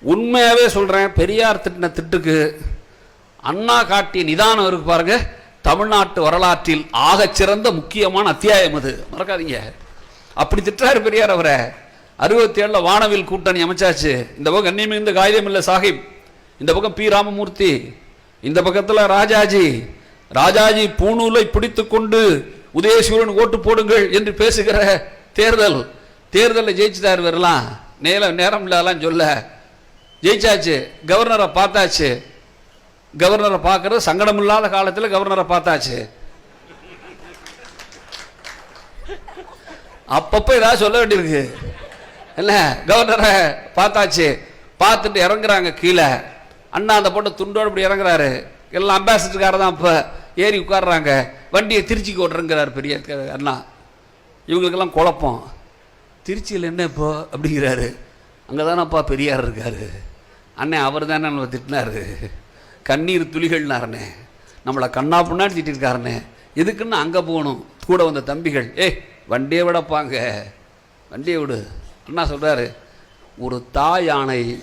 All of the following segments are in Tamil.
உண்மையாகவே சொல்கிறேன் பெரியார் திட்டின திட்டுக்கு அண்ணா காட்டிய நிதானம் இருக்கு பாருங்க. தமிழ்நாட்டு வரலாற்றில் ஆகச்சிறந்த முக்கியமான அத்தியாயம் அது. மறக்காதீங்க. அப்படி திட்டுறாரு பெரியார் அவரை. அறுபத்தி ஏழில் வானவில் கூட்டணி அமைச்சாச்சு. இந்த பக்கம் கண்ணியமிகுந்த காகிதம் இல்லை சாஹிப். இந்த பக்கம் பி. ராமமூர்த்தி. இந்த பக்கத்தில் ராஜாஜி. ராஜாஜி பூணூலை பிடித்துக்கொண்டு உதயசூரன் ஓட்டு போடுங்கள் என்று பேசுகிற தேர்தல். தேர்தலில் ஜெயிச்சுட்டார் வரலாம் நேரம் நேரம் இல்லாதலாம் சொல்ல. ஜெயிச்சாச்சு கவர்னரை பார்த்தாச்சு. கவர்னரை பார்க்கறது சங்கடம் இல்லாத காலத்தில் கவர்னரை பார்த்தாச்சு. அப்பப்போ ஏதாவது சொல்ல வேண்டியிருக்கு. என்ன கவர்னரை பார்த்தாச்சு. பார்த்துட்டு இறங்குறாங்க கீழே. அண்ணா அந்த பொண்ணு துண்டோடு இப்படி இறங்குறாரு. எல்லாம் அம்பாசிடருக்கார தான் இப்போ ஏறி உட்காடுறாங்க வண்டியை திருச்சிக்கு ஓட்டுறங்கிறார் பெரிய அண்ணா. இவங்களுக்கெல்லாம் குழப்பம். திருச்சியில் என்ன இப்போ? அப்படிங்கிறாரு. அங்கே தானப்பா பெரியார் இருக்காரு. அண்ணே அவர் தானே நம்ம திட்டினாரு. கண்ணீர் துளிகள்னாருண்ணே. நம்மளை கண்ணா பின்னாடி திட்டிருக்காருண்ணே. எதுக்குன்னு அங்கே போகணும்? கூட வந்த தம்பிகள். ஏய் வண்டியை விடப்பாங்க வண்டியை விடு. அண்ணா சொல்கிறாரு ஒரு தாய் யானை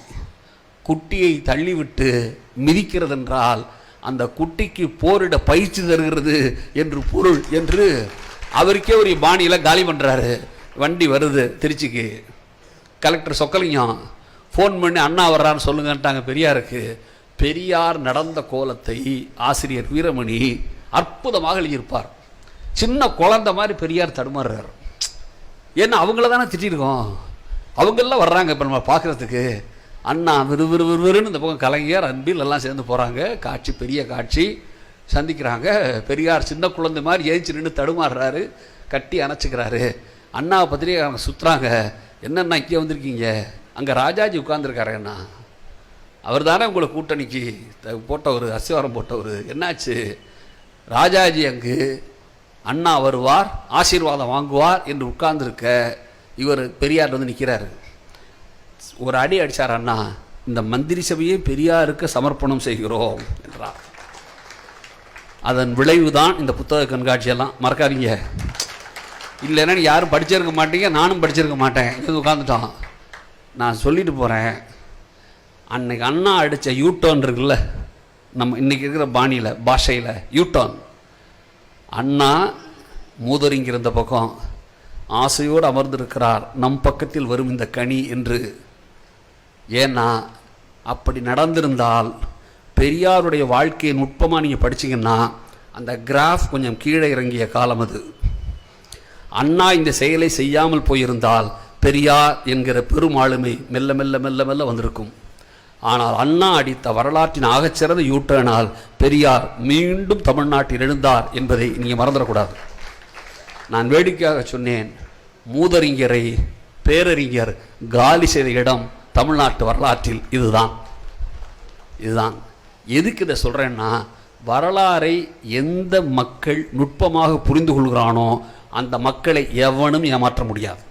குட்டியை தள்ளிவிட்டு மிதிக்கிறதென்றால் அந்த குட்டிக்கு போரிட பயிற்சி தருகிறது என்று பொருள் என்று அவருக்கே ஒரு பாணியில் காலி பண்ணுறாரு வண்டி வருது திருச்சிக்கு. கலெக்டர் சொக்கலிங்கம். ஃபோன் பண்ணி அண்ணா வர்றான்னு சொல்லுங்கன்ட்டாங்க. பெரியாருக்கு பெரியார் நடந்த கோலத்தை ஆசிரியர் வீரமணி அற்புதமாக எழுதியிருப்பார். சின்ன குழந்தை மாதிரி பெரியார் தடுமாறுறார். ஏன்னா அவங்கள தானே திட்டிருக்கோம். அவங்கெல்லாம் வர்றாங்க இப்போ நம்ம பார்க்குறதுக்கு அண்ணா விறு விறு விறுவிறுன்னு இந்த பக்கம் கலைஞர் அன்பில் எல்லாம் சேர்ந்து போகிறாங்க காட்சி பெரிய காட்சி. சந்திக்கிறாங்க. பெரியார் சின்ன குழந்தை மாதிரி ஏஞ்சி நின்று தடுமாறுறாரு. கட்டி அணைச்சிக்கிறாரு. அண்ணாவை பத்திரிக்கை சுற்றுறாங்க என்னண்ணா இங்கே வந்திருக்கீங்க? அங்கே ராஜாஜி உட்காந்துருக்காரு அண்ணா அவர் தானே உங்களை கூட்டணிக்கு போட்டவர் அசிவாரம் போட்டவர் என்னாச்சு? ராஜாஜி அங்கு அண்ணா வருவார் ஆசீர்வாதம் வாங்குவார் என்று உட்கார்ந்துருக்க இவர் பெரியார் வந்து நிற்கிறாரு ஒரு அடி அடித்தார் அண்ணா இந்த மந்திரி சபையை பெரியாருக்கு சமர்ப்பணம் செய்கிறோம் என்றார். அதன் விளைவு தான் இந்த புத்தக கண்காட்சியெல்லாம். மறக்காதீங்க. இல்லைன்னா நீ யாரும் படிச்சிருக்க மாட்டீங்க நானும் படிச்சிருக்க மாட்டேன். இது உட்காந்துட்டான் நான் சொல்லிட்டு போகிறேன் அன்னைக்கு அண்ணா அடித்த யூட்டர்ன் இருக்குல்ல நம்ம இன்னைக்கு இருக்கிற பாணியில் பாஷையில் யூட்டர்ன் அண்ணா மூதறிங்கிருந்த பக்கம் ஆசையோடு அமர்ந்திருக்கிறார். நம் பக்கத்தில் வரும் இந்த கனி என்று. ஏன்னா அப்படி நடந்திருந்தால் பெரியாருடைய வாழ்க்கையை நுட்பமாக நீங்கள் படிச்சீங்கன்னா அந்த கிராஃப் கொஞ்சம் கீழே இறங்கிய காலம் அது. அண்ணா இந்த செயலை செய்யாமல் போயிருந்தால் பெரியார் என்கிற பெருமாளுமை மெல்ல மெல்ல மெல்ல மெல்ல வந்திருக்கும். ஆனால் அண்ணா அடித்த வரலாற்றின் ஆகச்சிறந்த யூட்டர்னால் பெரியார் மீண்டும் தமிழ்நாட்டில் எழுந்தார் என்பதை நீங்கள் மறந்துடக்கூடாது. நான் வேடிக்கையாக சொன்னேன் மூதறிஞரை பேரறிஞர் காலி செய்த இடம் தமிழ்நாட்டு வரலாற்றில் இதுதான். இதுதான். எதுக்கு இதை சொல்கிறேன்னா வரலாறை எந்த மக்கள் நுட்பமாக புரிந்து கொள்கிறானோ அந்த மக்களை எவனும் ஏமாற்ற முடியாது.